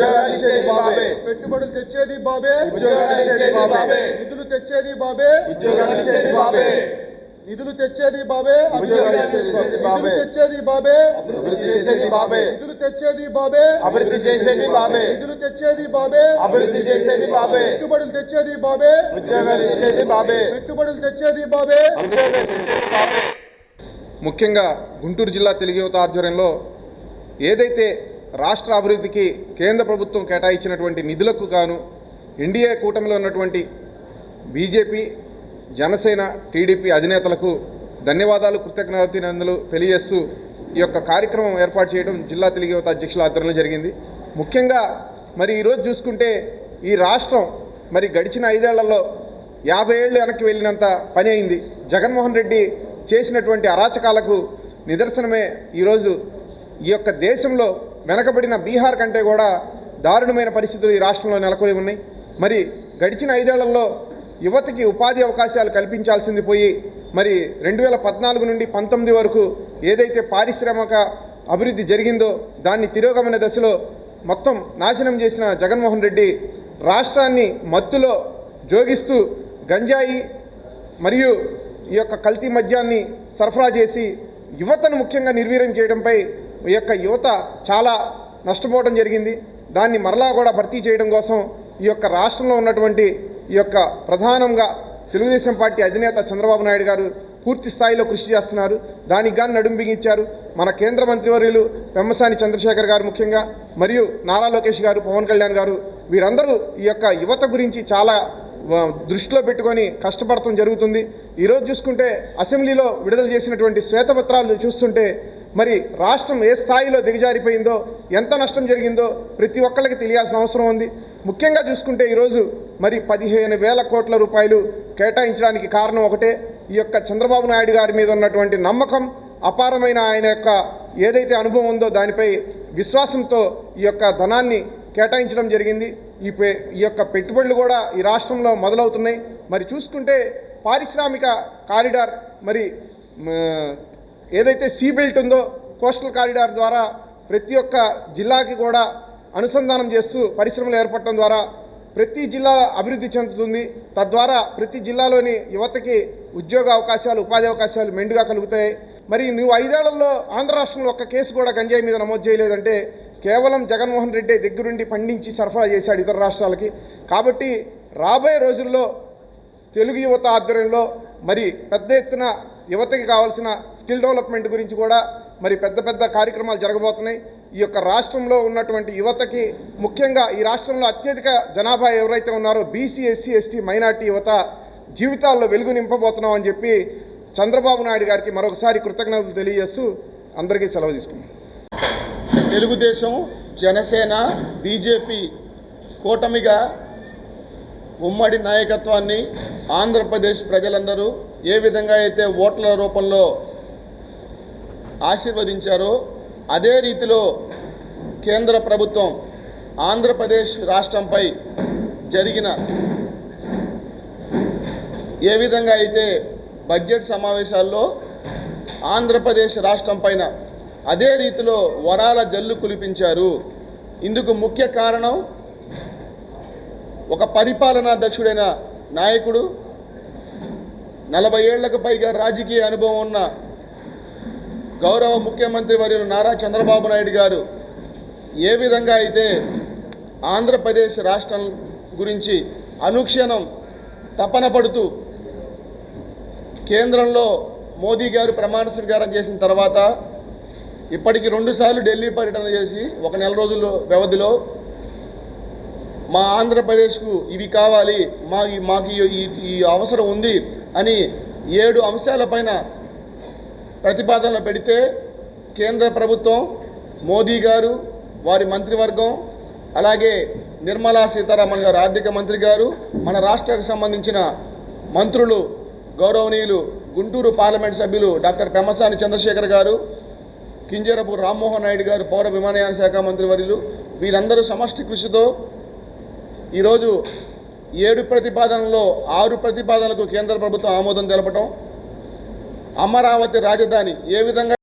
ఉద్యోగాలు ఇచ్చేది బాబే. పెట్టుబడులు తెచ్చేది బాబే. ఉద్యోగాలు ఇచ్చేది బాబే. నిధులు తెచ్చేది బాబే. ఉద్యోగాలు ఇచ్చేది బాబే. నిధులు తెచ్చేది బాబే. ఉద్యోగాలు ఇచ్చేది బాబే. తెచ్చేది బాబే. అభివృద్ధి చేసేది బాబే. నిధులు తెచ్చేది బాబే. అభివృద్ధి చేసేది బాబే. నిధులు తెచ్చేది బాబే. అభివృద్ధి చేసేది బాబే. పెట్టుబడులు తెచ్చేది బాబే. ఉద్యోగాలు ఇచ్చేది బాబే. పెట్టుబడులు తెచ్చేది బాబే. ముఖ్యంగా గుంటూరు జిల్లా తెలుగు యువత ఆధ్వర్యంలో ఏదైతే రాష్ట్ర అభివృద్ధికి కేంద్ర ప్రభుత్వం కేటాయించినటువంటి నిధులకు గాను ఎన్డీఏ కూటమిలో ఉన్నటువంటి బీజేపీ జనసేన టీడీపీ అధినేతలకు ధన్యవాదాలు కృతజ్ఞతలు తెలియజేస్తూ ఈ యొక్క కార్యక్రమం ఏర్పాటు చేయడం జిల్లా తెలుగు యువత అధ్యక్షుల ఆధ్వర్యంలో జరిగింది. ముఖ్యంగా మరి ఈరోజు చూసుకుంటే ఈ రాష్ట్రం మరి గడిచిన ఐదేళ్ళలో యాభై ఏళ్ళు వెనక్కి వెళ్ళినంత పని అయింది. జగన్మోహన్ రెడ్డి చేసినటువంటి అరాచకాలకు నిదర్శనమే ఈరోజు ఈ యొక్క దేశంలో వెనకబడిన బీహార్ కంటే కూడా దారుణమైన పరిస్థితులు ఈ రాష్ట్రంలో నెలకొని ఉన్నాయి. మరి గడిచిన ఐదేళ్ళలో యువతకి ఉపాధి అవకాశాలు కల్పించాల్సింది పోయి మరి రెండు వేల పద్నాలుగు నుండి పంతొమ్మిది వరకు ఏదైతే పారిశ్రామిక అభివృద్ధి జరిగిందో దాన్ని తిరోగమన దశలో మొత్తం నాశనం చేసిన జగన్మోహన్ రెడ్డి రాష్ట్రాన్ని మత్తులో జోగిస్తూ గంజాయి మరియు ఈ యొక్క కల్తీ మద్యాన్ని సరఫరా చేసి యువతను ముఖ్యంగా నిర్వీర్యం చేయడంపై ఈ యొక్క యువత చాలా నష్టపోవడం జరిగింది. దాన్ని మరలా కూడా భర్తీ చేయడం కోసం ఈ యొక్క రాష్ట్రంలో ఉన్నటువంటి ఈ యొక్క ప్రధానంగా తెలుగుదేశం పార్టీ అధినేత చంద్రబాబు నాయుడు గారు పూర్తి స్థాయిలో కృషి చేస్తున్నారు. దానికి గాను నడుం బిగించారు. మన కేంద్ర మంత్రివర్యులు పెమ్మసాని చంద్రశేఖర్ గారు ముఖ్యంగా మరియు నారా లోకేష్ గారు పవన్ కళ్యాణ్ గారు వీరందరూ ఈ యొక్క యువత గురించి చాలా దృష్టిలో పెట్టుకొని కష్టపడటం జరుగుతుంది. ఈరోజు చూసుకుంటే అసెంబ్లీలో విడుదల చేసినటువంటి శ్వేతపత్రాలు చూస్తుంటే మరి రాష్ట్రం ఏ స్థాయిలో దిగజారిపోయిందో ఎంత నష్టం జరిగిందో ప్రతి ఒక్కళ్ళకి తెలియాల్సిన అవసరం ఉంది. ముఖ్యంగా చూసుకుంటే ఈరోజు మరి పదిహేను వేల కోట్ల రూపాయలు కేటాయించడానికి కారణం ఒకటే ఈ యొక్క చంద్రబాబు నాయుడు గారి మీద ఉన్నటువంటి నమ్మకం అపారమైన ఆయన యొక్క ఏదైతే అనుభవం ఉందో దానిపై విశ్వాసంతో ఈ యొక్క ధనాన్ని కేటాయించడం జరిగింది. ఈ పే ఈ యొక్క పెట్టుబడులు కూడా ఈ రాష్ట్రంలో మొదలవుతున్నాయి. మరి చూసుకుంటే పారిశ్రామిక కారిడార్ మరి ఏదైతే సీ బెల్ట్ ఉందో కోస్టల్ కారిడార్ ద్వారా ప్రతి ఒక్క జిల్లాకి కూడా అనుసంధానం చేస్తూ పరిశ్రమలు ఏర్పడటం ద్వారా ప్రతి జిల్లా అభివృద్ధి చెందుతుంది. తద్వారా ప్రతి జిల్లాలోని యువతకి ఉద్యోగ అవకాశాలు ఉపాధి అవకాశాలు మెండుగా కలుగుతాయి. మరి నువ్వు ఐదేళ్ళలో ఆంధ్ర రాష్ట్రంలో ఒక్క కేసు కూడా గంజాయి మీద నమోదు చేయలేదంటే కేవలం జగన్మోహన్ రెడ్డి దగ్గరుండి పండించి సరఫరా చేశాడు ఇతర రాష్ట్రాలకి. కాబట్టి రాబోయే రోజుల్లో తెలుగు యువత ఆధ్వర్యంలో మరి పెద్ద ఎత్తున యువతకి కావాల్సిన స్కిల్ డెవలప్మెంట్ గురించి కూడా మరి పెద్ద పెద్ద కార్యక్రమాలు జరగబోతున్నాయి. ఈ యొక్క రాష్ట్రంలో ఉన్నటువంటి యువతకి ముఖ్యంగా ఈ రాష్ట్రంలో అత్యధిక జనాభా ఎవరైతే ఉన్నారో బీసీ ఎస్సీ ఎస్టీ మైనార్టీ యువత జీవితాల్లో వెలుగు నింపబోతున్నాం అని చెప్పి చంద్రబాబు నాయుడు గారికి మరొకసారి కృతజ్ఞతలు తెలియజేస్తూ అందరికీ సెలవు తీసుకున్నాం తెలుగుదేశం జనసేన బీజేపీ కూటమిగా ఉమ్మడి నాయకత్వాన్ని ఆంధ్రప్రదేశ్ ప్రజలందరూ ఏ విధంగా అయితే ఓట్ల రూపంలో ఆశీర్వదించారో అదే రీతిలో కేంద్ర ప్రభుత్వం ఆంధ్రప్రదేశ్ రాష్ట్రంపై జరిగిన ఏ విధంగా అయితే బడ్జెట్ సమావేశాల్లో ఆంధ్రప్రదేశ్ రాష్ట్రం పైన అదే రీతిలో వరాల జల్లు కులిపించారు ఇందుకు ముఖ్య కారణం ఒక పరిపాలనా దక్షుడైన నాయకుడు నలభై ఏళ్ళకు పైగా రాజకీయ అనుభవం ఉన్న గౌరవ ముఖ్యమంత్రి వర్యులు నారా చంద్రబాబు నాయుడు గారు ఏ విధంగా అయితే ఆంధ్రప్రదేశ్ రాష్ట్రం గురించి అనుక్షణం తపన పడుతూ కేంద్రంలో మోదీ గారు ప్రమాణ స్వీకారం చేసిన తర్వాత ఇప్పటికి రెండుసార్లు ఢిల్లీ పర్యటన చేసి ఒక నెల రోజుల వ్యవధిలో మా ఆంధ్రప్రదేశ్కు ఇవి కావాలి మా మాకు ఈ- ఈ అవసరం ఉంది అని ఏడు అంశాలపైన ప్రతిపాదనలు పెడితే కేంద్ర ప్రభుత్వం మోదీ గారు వారి మంత్రివర్గం అలాగే నిర్మలా సీతారామన్ గారు ఆర్థిక మంత్రి గారు మన రాష్ట్రానికి సంబంధించిన మంత్రులు గౌరవనీయులు గుంటూరు పార్లమెంట్ సభ్యులు డాక్టర్ పెమసాని చంద్రశేఖర్ గారు కింజరపు రామ్మోహన్ నాయుడు గారు పౌర విమానయాన శాఖ మంత్రి వర్యులు వీరందరూ సమష్టి కృషితో ఈరోజు ఏడు ప్రతిపాదనలో ఆరు ప్రతిపాదనలకు కేంద్ర ప్రభుత్వం ఆమోదం తెలపటం అమరావతి రాజధాని ఏ విధంగా